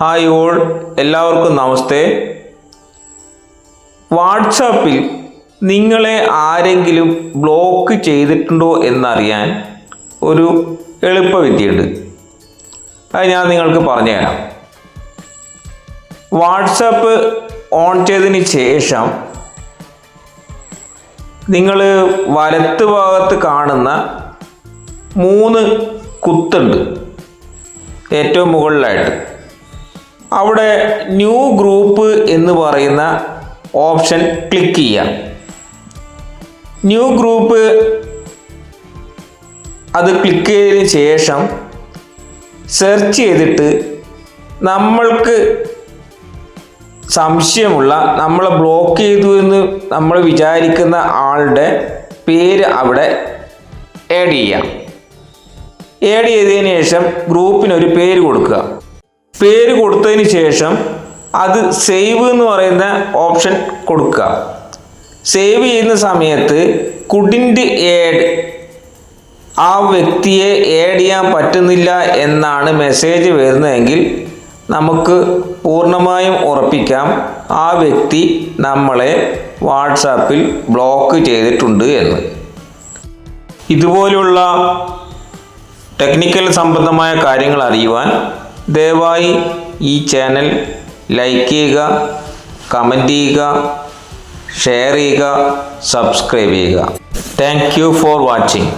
Hi all എല്ലാവർക്കും നമസ്തേ. വാട്സാപ്പിൽ നിങ്ങളെ ആരെങ്കിലും ബ്ലോക്ക് ചെയ്തിട്ടുണ്ടോ എന്നറിയാൻ ഒരു എളുപ്പവിദ്യയുണ്ട്. അത് ഞാൻ നിങ്ങൾക്ക് പറഞ്ഞുതരാം. വാട്സാപ്പ് ഓൺ ചെയ്തതിന് ശേഷം നിങ്ങൾ വലത്ത് ഭാഗത്ത് കാണുന്ന മൂന്ന് കുത്തുണ്ട്. ഏറ്റവും മുകളിലായിട്ട്. അവിടെ ന്യൂ ഗ്രൂപ്പ് എന്ന് പറയുന്ന ഓപ്ഷൻ ക്ലിക്ക് ചെയ്യാം ന്യൂ ഗ്രൂപ്പ് അത് ക്ലിക്ക് ചെയ്തതിന് ശേഷം സെർച്ച് ചെയ്തിട്ട് നമ്മൾക്ക് സംശയമുള്ള നമ്മളെ ബ്ലോക്ക് ചെയ്തു എന്ന് നമ്മൾ വിചാരിക്കുന്ന ആളുടെ പേര് അവിടെ ആഡ് ചെയ്യാം ആഡ് ചെയ്തതിന് ശേഷം ഗ്രൂപ്പിനൊരു പേര് കൊടുക്കുക. പേര് കൊടുത്തതിന് ശേഷം അത് സേവ് എന്ന് പറയുന്ന ഓപ്ഷൻ കൊടുക്കുക. സേവ് ചെയ്യുന്ന സമയത്ത് കുഡിന്റ് ഏഡ് ആ വ്യക്തിയെ ഏഡ് ചെയ്യാൻ പറ്റുന്നില്ല എന്നാണ് മെസ്സേജ് വരുന്നതെങ്കിൽ നമുക്ക് പൂർണമായും ഉറപ്പിക്കാം. ആ വ്യക്തി നമ്മളെ വാട്സാപ്പിൽ ബ്ലോക്ക് ചെയ്തിട്ടുണ്ട് എന്ന്. ഇതുപോലുള്ള ടെക്നിക്കൽ സംബന്ധമായ കാര്യങ്ങൾ അറിയുവാൻ ദയവായി ഈ ചാനൽ ലൈക്ക് ചെയ്യുക കമന്റ് ചെയ്യുക ഷെയർ ചെയ്യുക സബ്സ്ക്രൈബ് ചെയ്യുക. Thank for watching